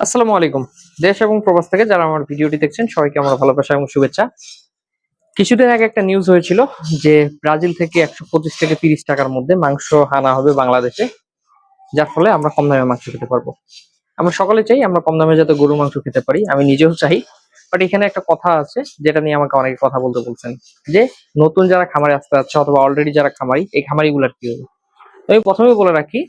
আসসালামু আলাইকুম। দেশ এবং প্রবাস থেকে যারা আমার ভিডিওটি দেখছেন, সবাইকে আমার ভালোবাসা এবং শুভেচ্ছা। কিছুদিন আগে একটা নিউজ হয়েছিল যে ব্রাজিল থেকে একশো পঁচিশ থেকে তিরিশ টাকার মধ্যে মাংস আনা হবে বাংলাদেশে, যার ফলে আমরা কম দামে মাংস খেতে পারব। আমরা সকলে চাই আমরা কম দামে যাতে গরুর মাংস খেতে পারি, আমি নিজেও চাই। বাট এখানে একটা কথা আছে, যেটা নিয়ে আমাকে অনেকে কথা বলতে বলছেন, যে নতুন যারা খামারে আসতে যাচ্ছে অথবা অলরেডি যারা খামারি, এই খামারিগুলার কি হবে? আমি প্রথমে বলে রাখি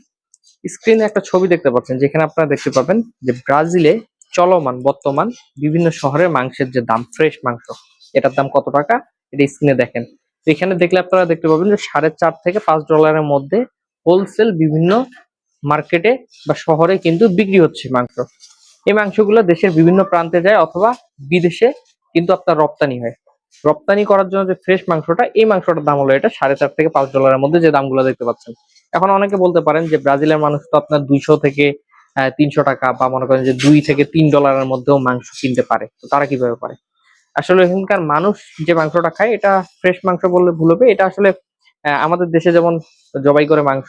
স্ক্রিনে একটা ছবি দেখতে পাচ্ছেন, যেখানে আপনারা দেখতে পাবেন যে ব্রাজিলে চলমান বর্তমান বিভিন্ন শহরের মাংসের যে দাম, ফ্রেশ মাংস, এটার দাম কত টাকা? এটা স্ক্রিনে দেখেন। এখানে দেখলে আপনারা দেখতে পাবেন যে সাড়ে চার থেকে পাঁচ ডলারের মধ্যে হোলসেল বিভিন্ন মার্কেটে বা শহরে কিন্তু বিক্রি হচ্ছে মাংস। এই মাংসগুলো দেশের বিভিন্ন প্রান্তে যায় অথবা বিদেশে কিন্তু আপনার রপ্তানি হয়। রপ্তানি করার জন্য যে ফ্রেশ মাংসটা, এই মাংসটার দাম হলো এটা সাড়ে চার থেকে পাঁচ ডলারের মধ্যে যে দামগুলো দেখতে পাচ্ছেন। এখন অনেকে বলতে পারেন যে ব্রাজিলের মানুষ তো আপনার দুইশো থেকে তিনশো টাকা বা মনে করেন যে দুই থেকে তিন ডলারের মধ্যেও মাংস কিনতে পারে। তো তারা কীভাবে পারে? আসলে এখানকার মানুষ যে মাংসটা খায়, এটা ফ্রেশ মাংস বললে ভুল হবে। এটা আসলে আমাদের দেশে যেমন জবাই করে মাংস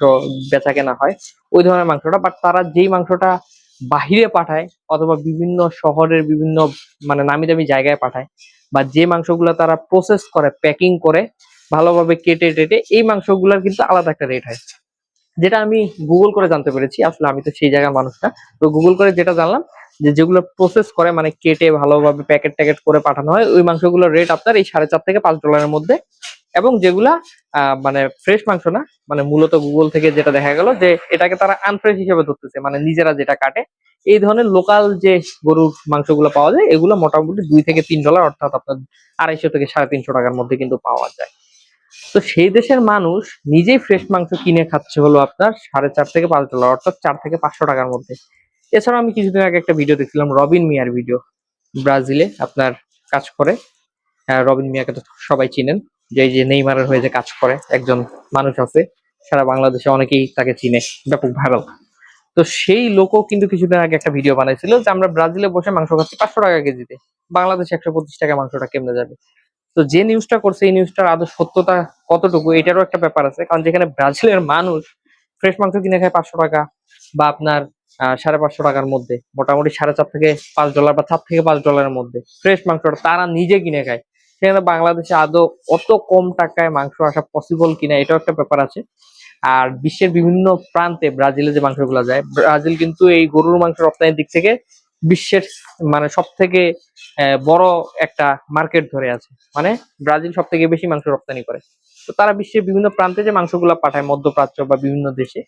বেচা কেনা হয়, ওই ধরনের মাংসটা। বাট তারা যেই মাংসটা বাহিরে পাঠায় অথবা বিভিন্ন শহরের বিভিন্ন মানে নামি দামি জায়গায় পাঠায় বা যে মাংসগুলো তারা প্রসেস করে প্যাকিং করে, ভালোভাবে কেটে টেটে, এই মাংসগুলোর কিন্তু আলাদা একটা রেট হয়। যেটা আমি গুগল করে জানতে পেরেছি, আসলে আমি তো সেই জায়গার মানুষ না তো গুগল করে যেটা জানলাম, যে যেগুলো প্রসেস করে মানে কেটে ভালোভাবে প্যাকেট ট্যাকেট করে পাঠানো হয়, ওই মাংসগুলোর রেট আপনার এই সাড়ে চার থেকে পাঁচ ডলারের মধ্যে। এবং যেগুলা মানে ফ্রেশ মাংস না মানে মূলত গুগল থেকে যেটা দেখা গেল যে এটাকে তারা আনফ্রেশ হিসেবে ধরতেছে মানে নিজেরা যেটা কাটে। এই ধরনের লোকাল যে গরুর মাংসগুলো পাওয়া যায়, এগুলো মোটামুটি দুই থেকে তিন ডলার অর্থাৎ আপনার আড়াইশো থেকে সাড়ে তিনশো টাকার মধ্যে কিন্তু পাওয়া যায়। তো সেই দেশের মানুষ নিজেই ফ্রেশ মাংস কিনে খাচ্ছে হলো আপনার সাড়ে চার থেকে পাঁচ ডলার অর্থাৎ চার থেকে পাঁচশো টাকার মধ্যে। এছাড়া আমি কিছুদিন আগে একটা ভিডিও দেখছিলাম রবিন মিয়ার ভিডিও ব্রাজিলে আপনার কাজ করে। হ্যাঁ, রবিন মিয়াকে তো সবাই চিনেন। যে যে নেইমারের হয়ে যে কাজ করে একজন মানুষ আছে। সারা বাংলাদেশে অনেকেই তাকে চিনে ব্যাপক ভাইরাল তো সেই লোকও কিন্তু কিছুদিন আগে একটা ভিডিও বানাইছিল যে আমরা ব্রাজিলে বসে মাংস খাচ্ছি পাঁচশো টাকা কেজিতে। বাংলাদেশে একশো পঁচিশ টাকা মাংসটা কেমনে যাবে? তো যে নিউজটা করছে, এই নিউজটার আদৌ সত্যতা কতটুকু, এটারও একটা ব্যাপার আছে। কারণ যেখানে ব্রাজিলের মানুষ ফ্রেশ মাংস কিনে খায় পাঁচশো টাকা বা আপনার সাড়ে পাঁচশো টাকার মধ্যে, মোটামুটি সাড়ে চার থেকে পাঁচ ডলার বা চার থেকে পাঁচ ডলারের মধ্যে ফ্রেশ মাংসটা তারা নিজে কিনে খায়। সেখানে বাংলাদেশে আদৌ অত কম টাকায় মাংস আসা পসিবল কিনা, এটাও একটা ব্যাপার আছে। আর বিশ্বের বিভিন্ন প্রান্তে ব্রাজিলে যে মাংসগুলো যায়, ব্রাজিল কিন্তু এই গরুর মাংস রপ্তানির দিক থেকে বিশ্বের মানে সব থেকে বড় একটা মার্কেট ধরে আছে। মানে ব্রাজিল সব থেকে বেশি মাংস রপ্তানি করে। তো তারা বিশ্বের বিভিন্ন প্রান্তে যে মাংসগুলা পাঠায়, মধ্যপ্রাচ্য বা বিভিন্ন দেশে,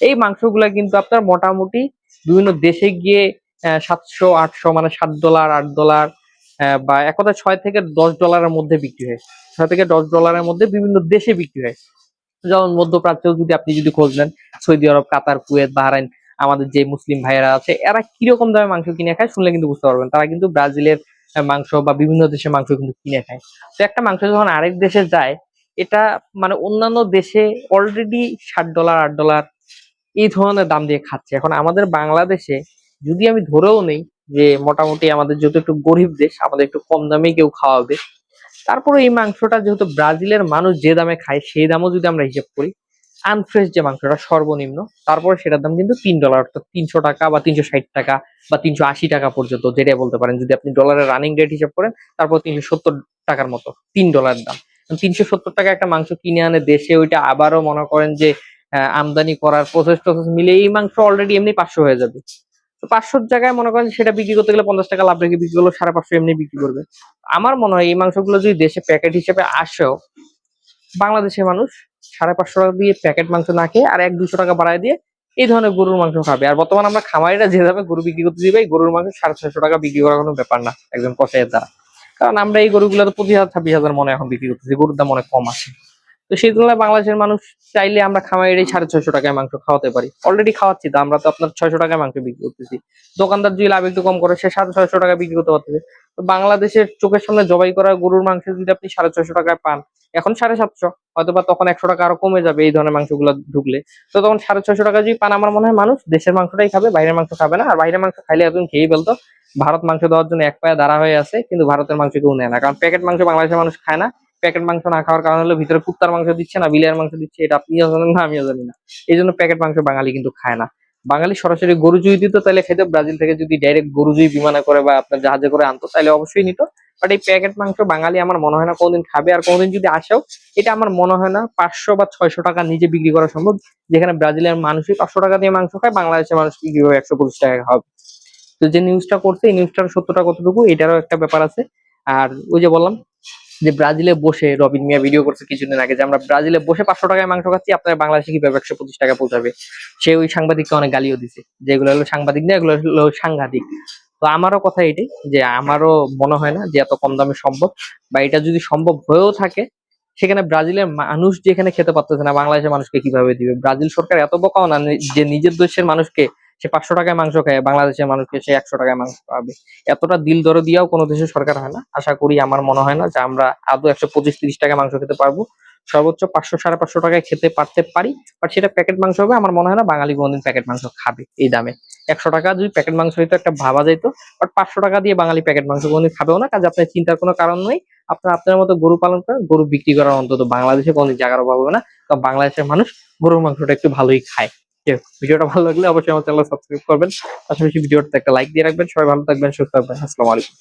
এই মাংসগুলা কিন্তু আপনার মোটামুটি বিভিন্ন দেশে গিয়ে সাতশো, আটশো মানে সাত ডলার, আট ডলার বা এক কথা ছয় থেকে দশ ডলারের মধ্যে বিক্রি হয়। ছয় থেকে দশ ডলারের মধ্যে বিভিন্ন দেশে বিক্রি হয়। যেমন মধ্যপ্রাচ্য যদি আপনি যদি খোঁজ নেন, সৌদি আরব, কাতার, কুয়েত, বাহরাইন আমাদের যে মুসলিম ভাইয়েরা আছে, এরা কীরকম দামে মাংস কিনে খায় শুনলে কিন্তু বুঝতে পারবেন। তারা কিন্তু ব্রাজিলের মাংস বা বিভিন্ন দেশের মাংস কিন্তু কিনে খায়। তো একটা মাংস যখন আরেক দেশে যায়, এটা মানে অন্যান্য দেশে অলরেডি ষাট ডলার আট ডলার এই ধরনের দাম দিয়ে খাচ্ছে। এখন আমাদের বাংলাদেশে যদি আমি ধরেও নেই যে মোটামুটি আমাদের যেহেতু একটু গরিব দেশ, আমাদের একটু কম দামে কেউ খাওয়াবে তারপরে এই মাংসটা যেহেতু ব্রাজিলের মানুষ যে দামে খায়, সেই দামও যদি আমরা হিসেব করি আনফ্রেশ যে মাংসটা সর্বনিম্ন, তারপরে সেটার দাম কিন্তু তিন ডলার অর্থাৎ তিনশো টাকা বা তিনশো ষাট টাকা বা তিনশো আশি টাকা পর্যন্ত যেটাই বলতে পারেন। যদি আপনি ডলারের রানিং রেট হিসাব করেন, তারপর তিনশো সত্তর টাকার মতো, তিন ডলার দাম। তিনশো সত্তর টাকা একটা মাংস কিনে আনে দেশে, ওইটা আবারও মনে করেন যে আমদানি করার প্রসেস টসেস মিলে এই মাংস অলরেডি এমনি পাঁচশো হয়ে যাবে। তো পাঁচশোর জায়গায় মনে করেন সেটা বিক্রি করতে গেলে পঞ্চাশ টাকা লাভ রেখে বিক্রি করল সাড়ে পাঁচশো এমনি বিক্রি করবে। আমার মনে হয় এই মাংসগুলো যদি দেশে প্যাকেট হিসেবে আসেও, বাংলাদেশের মানুষ সাড়ে পাঁচশো টাকা দিয়ে প্যাকেট মাংস না খেয়ে আর এক দুশো টাকা বাড়ায় দিয়ে এই ধরনের গরুর মাংস খাবে। আর বর্তমানে আমরা খামারিরা যেভাবে গরু বিক্রি করতে দিবে, এই গরুর মাংস সাড়ে ছয়শো টাকা বিক্রি করার কোনো ব্যাপার না একজন কষাইয়ের দ্বারা। কারণ আমরা এই গরুগুলো তো পঁচিশ হাজার, ছাব্বিশ হাজার মনে এখন বিক্রি করতেছি, গরুর দাম অনেক কম আছে। তো সেই তুলনায় বাংলাদেশের মানুষ চাইলে আমরা খামারির এই সাড়ে ছয়শো টাকায় মাংস খাওয়াতে পারি। অলরেডি খাওয়াচ্ছি তো, আমরা তো আপনার ছয়শো টাকায় মাংস বিক্রি করতেছি। দোকানদার যদি লাভ একটু কম করে, সে সাড়ে ছয়শো টাকা বিক্রি করতে পারতেছে। তো বাংলাদেশের চোখের সামনে জবাই করা গরুর মাংস যদি আপনি সাড়ে ছয়শো টাকায় পান, এখন সাড়ে সাতশো হয়তো বা তখন একশো টাকা আরও কমে যাবে এই ধরনের মাংসগুলো ঢুকলে। তো তখন সাড়ে ছয়শো টাকা যদি পান, আমার মনে হয় মানুষ দেশের মাংসটাই খাবে, বাইরের মাংস খাবে না। আর বাইরের মাংস খাইলে একদম খেয়েই ফেলতো। ভারত মাংস দেওয়ার জন্য এক পায়ে দাঁড়া হয়ে আছে, কিন্তু ভারতের মাংস কেউ নেয় না। কারণ প্যাকেট মাংস বাংলাদেশের মানুষ খায় না। প্যাকেট মাংস না খাওয়ার কারণ হলো ভিতরে কুত্তার মাংস দিচ্ছে না বিলিয়ার মাংস দিচ্ছে, এটা আপনিও জানেন না, আমিও জানি না। এই জন্য প্যাকেট মাংস বাঙালি কিন্তু খায় না। বাঙালি সরাসরি গরু জুই দিত, তাহলে খেতে। ব্রাজিল থেকে যদি ডাইরেক্ট গরু জুই বিমানে করে বা আপনার জাহাজে করে আনতো, তাহলে অবশ্যই নিত। বাট এই প্যাকেট মাংস বাঙালি আমার মনে হয় না কোনদিন খাবে, আর কোনদিন যদি আসেও, এটা আমার মনে হয় না পাঁচশো বা ছয়শো টাকা নিজে বিক্রি করা সম্ভব, যেখানে ব্রাজিলের মানুষই পাঁচশো টাকা দিয়ে মাংস খায়, বাংলাদেশের মানুষ কীভাবে একশো পঁচিশ টাকা হবে তো যে নিউজটা করছে, এই নিউজটার সত্যটা কতটুকু, এটারও একটা ব্যাপার আছে। আর ওই যে বললাম যে ব্রাজিলে বসে রবিন মিয়া ভিডিও করছে কিছুদিন আগে, যে আমরা ব্রাজিলে বসে পাঁচশো টাকায় মাংস খাচ্ছি, আপনার বাংলাদেশে কীভাবে একশো পঁচিশ টাকা পৌঁছাবে? সে ওই সাংবাদিককে অনেক গালিও দিছে যেগুলো হলো সাংবাদিক না, এগুলো হলো সাংঘাতিক। তো আমারও কথা এটাই, যে আমারও মনে হয় না যে এত কম দামে সম্ভব, বা এটা যদি সম্ভব হয়েও থাকে, সেখানে ব্রাজিলের মানুষ যেখানে খেতে পারতেছে না, বাংলাদেশের মানুষকে কীভাবে দিবে? ব্রাজিল সরকার এত বোকাও না, যে নিজের দেশের মানুষকে সে পাঁচশো টাকায় মাংস খায়, বাংলাদেশের মানুষকে সে একশো টাকায় মাংস পাবে এতটা দিল দরে দিয়েও কোনো দেশের সরকার হয় না। আশা করি আমার মনে হয় না যে আমরা আদৌ একশো পঁচিশ, তিরিশ টাকা মাংস খেতে পারব। সর্বোচ্চ পাঁচশো, সাড়ে পাঁচশো টাকায় খেতে পারতে পারি। বাট সেটা প্যাকেট মাংস হবে, আমার মনে হয় না বাঙালি কোনদিন প্যাকেট মাংস খাবে এই দামে। একশো টাকা যদি প্যাকেট মাংস হইতো একটা ভাবা যেত বাট পাঁচশো টাকা দিয়ে বাঙালি প্যাকেট মাংস কোনদিন খাবেও না। কাজে আপনার চিন্তার কোনো কারণ নেই। আপনার আপনার মতো গরু পালন করেন গরু বিক্রি করার অন্তত বাংলাদেশে কোনদিন জায়গার অভাব হবে না। কারণ বাংলাদেশের মানুষ গরুর মাংসটা একটু ভালোই খায়। ভিডিওটা ভালো লাগলে অবশ্যই আমার চ্যানেল সাবস্ক্রাইব করবেন। পাশাপাশি ভিডিওটা একটা লাইক দিয়ে রাখবেন। সবাই ভালো থাকবেন, সুস্থ থাকবেন। আসসালামু আলাইকুম।